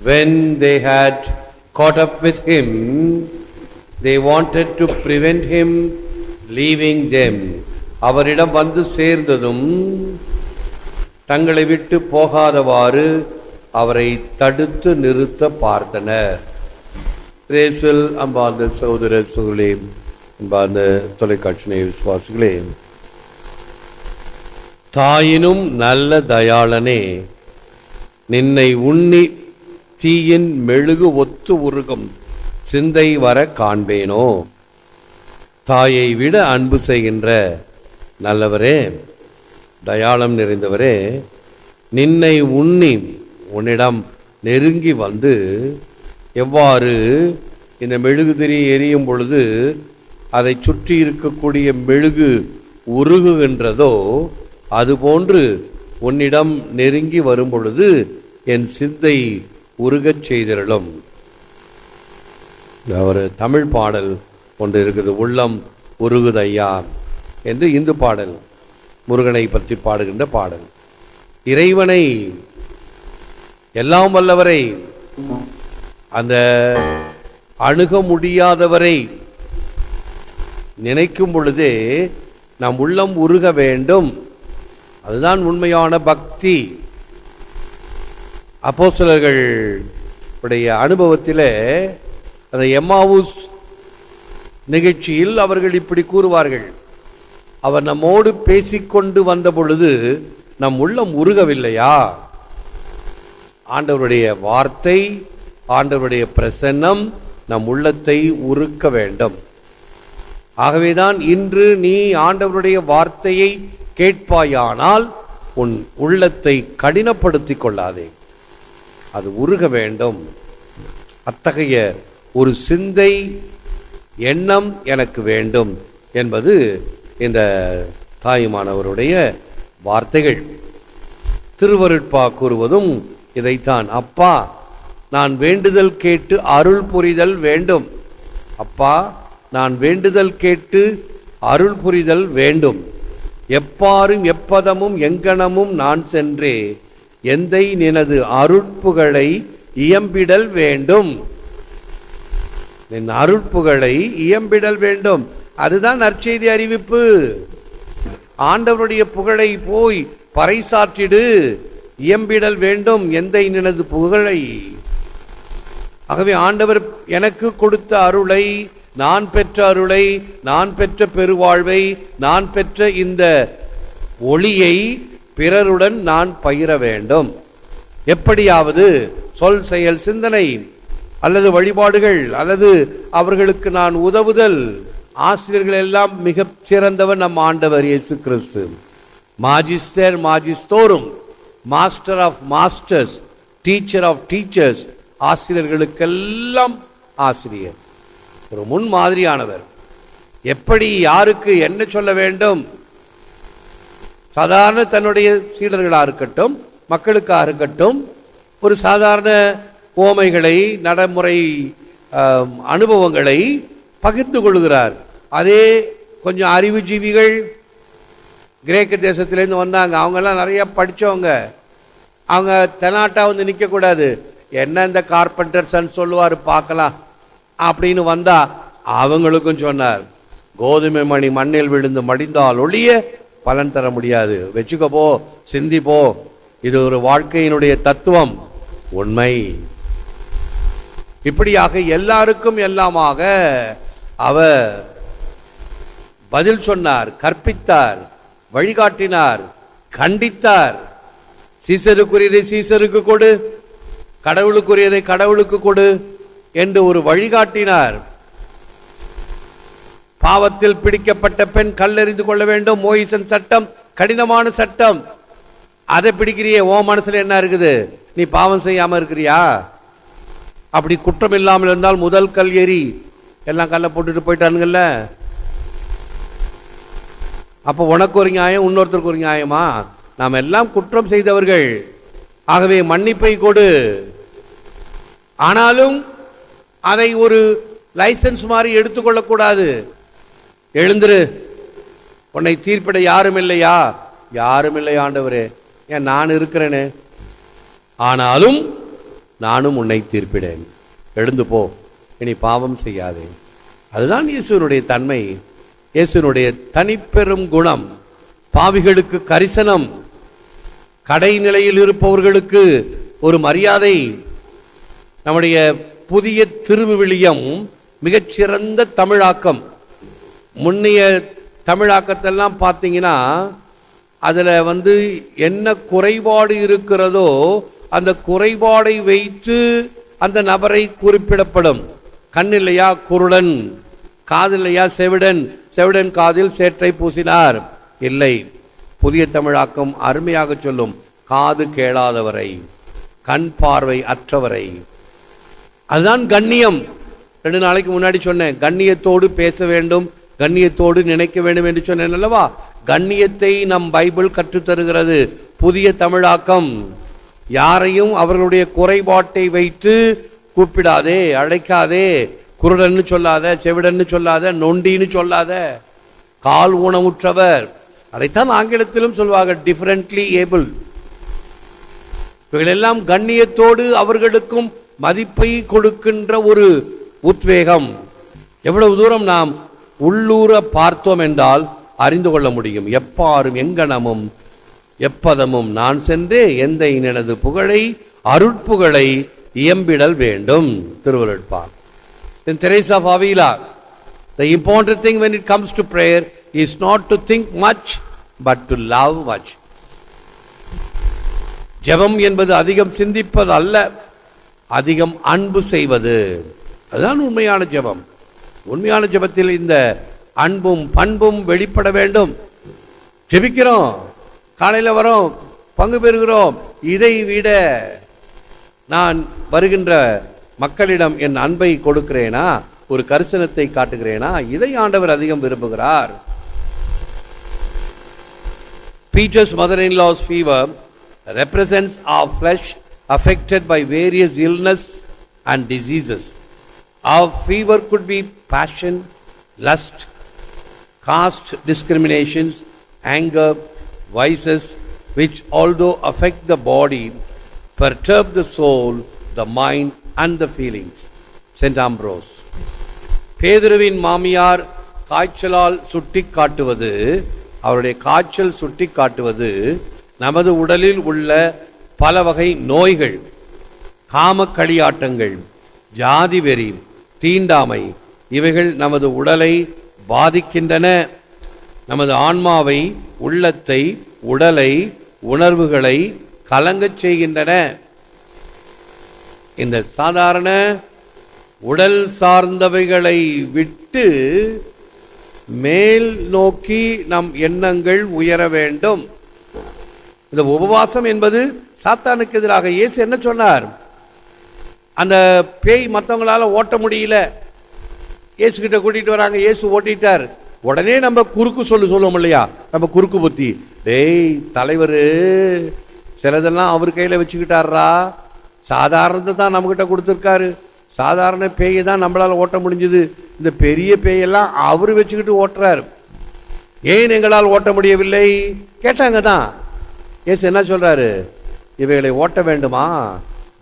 when they had caught up with him, they wanted to prevent him leaving them. அவரிடம் வந்து சேர்ந்ததும் தங்களை விட்டு போகாதவாறு அவரை தடுத்து நிறுத்த பார்த்தனர் ரேசுவல் அன்பார்ந்த சகோதர சகோதரே அம்பாந்த தொலைக்காட்சி விசுவாசிகளே தாயினும் நல்ல தயாளனே நின்னை உண்ணி தீயின் மெழுகு ஒத்து உருகும். சிந்தை வர காண்பேனோ? தாயை விட அன்பு செய்கின்ற நல்லவரே தயாளம் நிறைந்தவரே நின்னை உண்ணி உன்னிடம் நெருங்கி வந்து எவ்வாறு இந்த மெழுகுதிரி எரியும் பொழுது அதை சுற்றி இருக்கக்கூடிய மெழுகு உருகுகின்றதோ அதுபோன்று உன்னிடம் நெருங்கி வரும் பொழுது என் சிந்தை உருகச் செய்திரளும். ஒரு தமிழ் பாடல் ஒன்று இருக்குது உள்ளம் உருகுதையா என்று இந்து பாடல் முருகனை பற்றி பாடுகின்ற பாடல். இறைவனை எல்லாம் வல்லவரை அந்த அணுக முடியாதவரை நினைக்கும் பொழுது நம் உள்ளம் உருக வேண்டும். அதுதான் உண்மையான பக்தி. அப்போஸ்தலர்கள் உடைய அனுபவத்தில் அந்த எம்மாவூஸ் நிகழ்ச்சியில் அவர்கள் இப்படி கூறுவார்கள். அவர் நம்மோடு பேசிக்கொண்டு வந்த பொழுது நம் உள்ளம் உருகவில்லையா? ஆண்டவருடைய வார்த்தை ஆண்டவருடைய பிரசன்னம் நம் உள்ளத்தை உருக்க வேண்டும். ஆகவேதான் இன்று நீ ஆண்டவருடைய வார்த்தையை கேட்பாயானால் உன் உள்ளத்தை கடினப்படுத்திக் கொள்ளாதே. அது உருக வேண்டும். அத்தகைய ஒரு சிந்தை எண்ணம் எனக்கு வேண்டும் என்பது இந்த தாயுமானவருடைய வார்த்தைகள். திருவருட்பா கூறுவதும் இதைத்தான். அப்பா நான் வேண்டுதல் கேட்டு அருள் புரிதல் வேண்டும். அப்பா நான் வேண்டுதல் கேட்டு அருள் புரிதல் வேண்டும். எப்பாரும் எப்பதமும் எங்கனமும் நான் சென்றே எந்தை நினது அருட்புகளை இயம்பிடல் வேண்டும். என் அருட்புகளை இயம்பிடல் வேண்டும். அதுதான் நற்செய்தி அறிவிப்பு. ஆண்டவருடைய புகழை போய் பறைசாற்றிடு. இயம்பிடல் வேண்டும் எந்தை நினது புகழை. ஆகவே ஆண்டவர் எனக்கு கொடுத்த அருளை நான் பெற்ற அருளை நான் பெற்ற பெருவாழ்வை நான் பெற்ற இந்த ஒளியை பிறருடன் நான் பகிர வேண்டும். எப்படியாவது சொல் செயல் சிந்தனை அல்லது வழிபாடுகள் அல்லது அவர்களுக்கு நான் உதவுதல் ஆசிரியர்கள் எல்லாம் மிக சிறந்தவர் நம் ஆண்டவர் இயேசு கிறிஸ்து. மாஜிஸ்டர் மாஜிஸ்தோரும் master of masters teacher of teachers ஆசிரியர்களுக்கெல்லாம் ஆசிரியர். ஒரு முன் மாதிரியானவர் எப்படி யாருக்கு என்ன சொல்ல வேண்டும்? சாதாரண தன்னுடைய சீடர்களாக இருக்கட்டும் மக்களுக்காக இருக்கட்டும் ஒரு சாதாரண ஓமைகளை நடைமுறை அனுபவங்களை பகிர்ந்து கொள்கிறார். அதே கொஞ்சம் அறிவுஜீவிகள் கிரேக்க தேசத்திலேருந்து வந்தாங்க. அவங்கெல்லாம் நிறையா படித்தவங்க அவங்க தெனாட்டா வந்து நிற்கக்கூடாது என்ன இந்த கார்பெண்டர் சொல்லுவார் பார்க்கலாம். அப்படின்னு வந்தா அவங்களுக்கும் சொன்னார். கோதுமை மணி மண்ணில் விழுந்து மடிந்தால் ஒழிய பலன் தர முடியாது. வச்சுக்க போ சிந்தி போ. இது ஒரு வாழ்க்கையினுடைய தத்துவம். உண்மை. இப்படியாக எல்லாருக்கும் எல்லாமாக அவர் பதில் சொன்னார் கற்பித்தார் வழிகாட்டினார் கண்டித்தார். சீசருக்குரியதை சீசருக்கு கொடு கடவுளுக்குரியதை கடவுளுக்கு கொடு என்று ஒரு வழிகாட்டினார். பாவத்தில் பிடிக்கப்பட்ட பெண் கல்லெறிந்து கொள்ள வேண்டும். மோயிசன் சட்டம் கடினமான சட்டம். அதை பிடிக்கிறியே ஓ மனசுல என்ன இருக்குது? நீ பாவம் செய்யாம இருக்கிறியா? அப்படி குற்றம் இல்லாமல் இருந்தால் முதல் கல் எரி எல்லாம் கல்லை போட்டுட்டு போயிட்டானுங்கல்ல? அப்ப உனக்கு ஒரு நியாயம் இன்னொருத்தருக்கு ஒரு நியாயமா? நாம் எல்லாம் குற்றம் செய்தவர்கள். ஆகவே மன்னிப்பை கொடு. ஆனாலும் அதை ஒரு லைசன்ஸ் மாதிரி எடுத்துக்கொள்ளக்கூடாது. எழுந்துரு. உன்னை தீர்ப்பிட யாரும் இல்லையா? யாரும் இல்லை ஆண்டவரே. ஏன் நான் இருக்கிறேனே? ஆனாலும் நானும் உன்னை தீர்ப்பிடேன். எழுந்து போ. இனி பாவம் செய்யாதே. அதுதான் இயேசுனுடைய தன்மை. இயேசுனுடைய தனிப்பெரும் குணம். பாவிகளுக்கு கரிசனம். கடைநிலையில் இருப்பவர்களுக்கு ஒரு மரியாதை. நம்முடைய புதிய திருவிவிலியம் மிகச்சிறந்த தமிழாக்கம். முன்னைய தமிழாக்கத்தெல்லாம் பார்த்தீங்கன்னா அதில் வந்து என்ன குறைபாடு இருக்கிறதோ அந்த குறைபாடை வைத்து அந்த நபரை குறிப்பிடப்படும். கண் இல்லையா குருடன் காதில்லையா செவிடன் செவிடன் காதில் சேற்றை பூசினார். இல்லை. புதிய தமிழாக்கம் அருமையாக சொல்லும் காது கேளாதவரை கண் பார்வை அற்றவரை. அதுதான் கண்ணியம். ரெண்டு நாளைக்கு முன்னாடி சொன்னேன் கண்ணியத்தோடு பேச வேண்டும் கண்ணியத்தோடு நினைக்க வேண்டும் என்று சொன்னேன் அல்லவா? கண்ணியத்தை நம் பைபிள் கற்றுத்தருகிறது. புதிய தமிழாக்கம். யாரையும் அவர்களுடைய குறைபாட்டை வைத்து கூப்பிடாதே அழைக்காதே. குருடன்னு சொல்லாத செவிடன்னு சொல்லாத நொண்டின்னு சொல்லாத. கால் ஊனமுற்றவர். அதைத்தான் ஆங்கிலத்திலும் சொல்வார்கள் டிஃபரெண்ட்லி ஏபிள் இவைகளெல்லாம் கண்ணியத்தோடு அவர்களுக்கும் மதிப்பை கொடுக்கின்ற ஒரு உத்வேகம். எவ்வளவு தூரம் நாம் உள்ளூர பார்த்தோம் என்றால் அறிந்து கொள்ள முடியும். எப்பாரும் எங்கனமும் எப்பதமும் நான் சென்றே எந்த எனது புகழை அருட்புகழை இயம்பிடல் வேண்டும். திருவருட்பார் in Teresa of the the thing when it comes to prayer is not to think much but to love much ஜெபம் என்பது அதிகம் சிந்திப்பது அல்ல அதிகம் அன்பு செய்வது. அதுதான் உண்மையான ஜெபம். உண்மையான ஜெபத்தில் இந்த அன்பும் பண்பும் வெளிப்பட வேண்டும். ஜெபிக்கிறோம். காலையில் வரோம். பங்கு பெறுகிறோம். இதை விட நான் வருகின்ற மக்களிடம் என் அன்பை கொடுக்கிறேனா? ஒரு கரிசனத்தை காட்டுகிறேனா? இதை ஆண்டவர் அதிகம் விரும்புகிறார். Peter's mother in law's fever represents of flesh affected by various illness and diseases Our fever could be passion, lust, caste discriminations, anger, vices, which although affect the body, perturb the soul, the mind and the feelings. St. Ambrose. பேதுருவின் மாமியார் காய்ச்சலால் சுட்டி காட்டுவது அவருடைய காய்ச்சல் சுட்டி காட்டுவது நமது உடலில் உள்ள பல வகை நோய்கள் காமக்களியாட்டங்கள் ஜாதி வெறி தீண்டாமை. இவைகள் நமது உடலை பாதிக்கின்றன. நமது ஆன்மாவை உள்ளத்தை உடலை உணர்வுகளை கலங்கச் செய்கின்றன. இந்த சாதாரண உடல் சார்ந்தவைகளை விட்டு மேல் நோக்கி நம் எண்ணங்கள் உயர வேண்டும். இந்த உபவாசம் என்பது சாத்தானுக்கு எதிராக இயேசு என்ன சொன்னார்? அந்த பேய் மற்றவங்களால் ஓட்ட முடியல. இயேசுக்கிட்ட கூட்டிகிட்டு வராங்க இயேசு ஓட்டிட்டார். உடனே நம்ம குறுக்கு சொல்லு சொல்லுவோம் இல்லையா? நம்ம குறுக்கு புத்தி. டேய் தலைவர் சிலதெல்லாம் அவர் கையில் வச்சுக்கிட்டாரா சாதாரணத்தை தான் நம்மக்கிட்ட கொடுத்துருக்காரு. சாதாரண பேயை தான் நம்மளால் ஓட்ட முடிஞ்சது. இந்த பெரிய பேயெல்லாம் அவர் வச்சுக்கிட்டு ஓட்டுறாரு. ஏன் எங்களால் ஓட்ட முடியவில்லை? கேட்டாங்க தான். ஏசு என்ன சொல்கிறாரு இவைகளை ஓட்ட வேண்டுமா?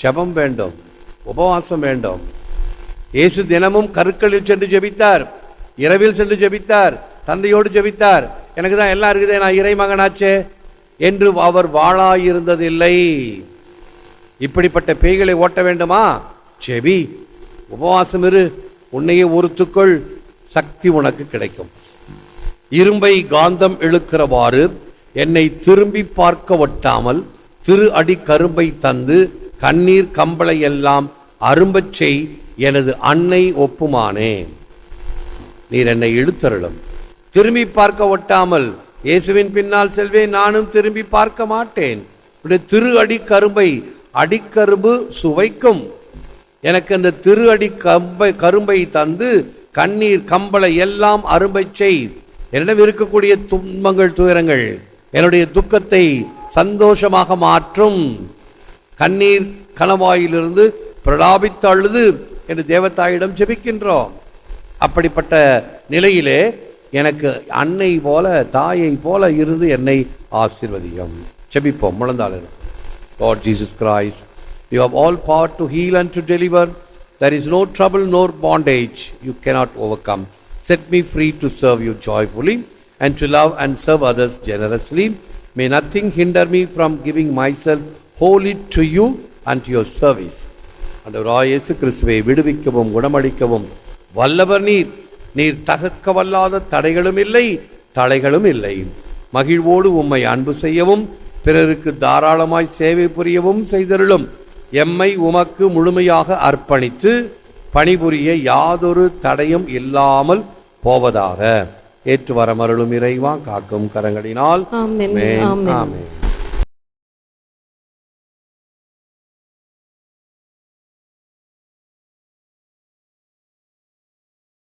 ஜபம் வேண்டும். உபவாசம் வேண்டும். இயேசு தினமும் கருக்களில் சென்று ஜெபித்தார். இரவில் சென்று ஜெபித்தார். தந்தையோடு ஜெபித்தார். எனக்கு தான் எல்லாம் இருக்குதே நான் இறைமகனாச்சே என்று அவர் வாழாயிருந்ததில்லை. இப்படிப்பட்ட பேய்களை ஓட்ட வேண்டுமா? செவி உபவாசம் இரு. உன்னையே ஒருத்துக்கொள். சக்தி உனக்கு கிடைக்கும். இரும்பை காந்தம் இழுக்கிறவாறு என்னை திரும்பி பார்க்க ஒட்டாமல் திரு அடி கரும்பை தந்து கண்ணீர் கம்பளை எல்லாம் அரும்பச் செய் எனது அன்னை ஒப்புமானே. நீர் என்னை இழுத்தருளும். திரும்பி பார்க்க ஒட்டாமல் இயேசுவின் பின்னால் செல்வேன் நானும் திரும்பி பார்க்க மாட்டேன். திரு அடி கரும்பை அடிக்கரும்பு சுவைக்கும். எனக்கு அந்த திரு அடி கம்பை கரும்பை தந்து கண்ணீர் கம்பளை எல்லாம் அரும்பை செய். என்னிடம் இருக்கக்கூடிய துன்பங்கள் துயரங்கள் என்னுடைய துக்கத்தை சந்தோஷமாக மாற்றும். கண்ணீர் கணவாயிலிருந்து பிரலாபித்து அழுது என்று தேவத்தாயிடம் ஜெபிக்கின்றோம் அப்படிப்பட்ட நிலையிலே எனக்கு அன்னை போல தாயை போல இருந்து என்னை ஆசிர்வதியும் ஜெபிப்போம் முழந்தாளரும் Lord Jesus Christ you have all power to heal and to deliver there is no trouble nor bondage you cannot overcome set me free to serve you joyfully and to love and serve others generously may nothing hinder me from giving myself to you and to your service. ஆண்டவராய் இயேசு கிறிஸ்துவை விடுவிக்கவும் குணமளிக்கவும். வல்லவர் நீர். நீர் தகர்க்க வல்லாத தடைகளும் இல்லை தடைகளும் இல்லை. மகிழ்வோடு உம்மை அன்பு செய்யவும் பிறருக்கு தாராளமாய் சேவை புரியவும் செய்தருளும். எம்மை உமக்கு முழுமையாக அர்ப்பணித்து பணிபுரிய யாதொரு தடையும் இல்லாமல் போவதாக. ஏற்று வரமருளும் இறைவா காக்கும் கரங்களினால். ஆமென்.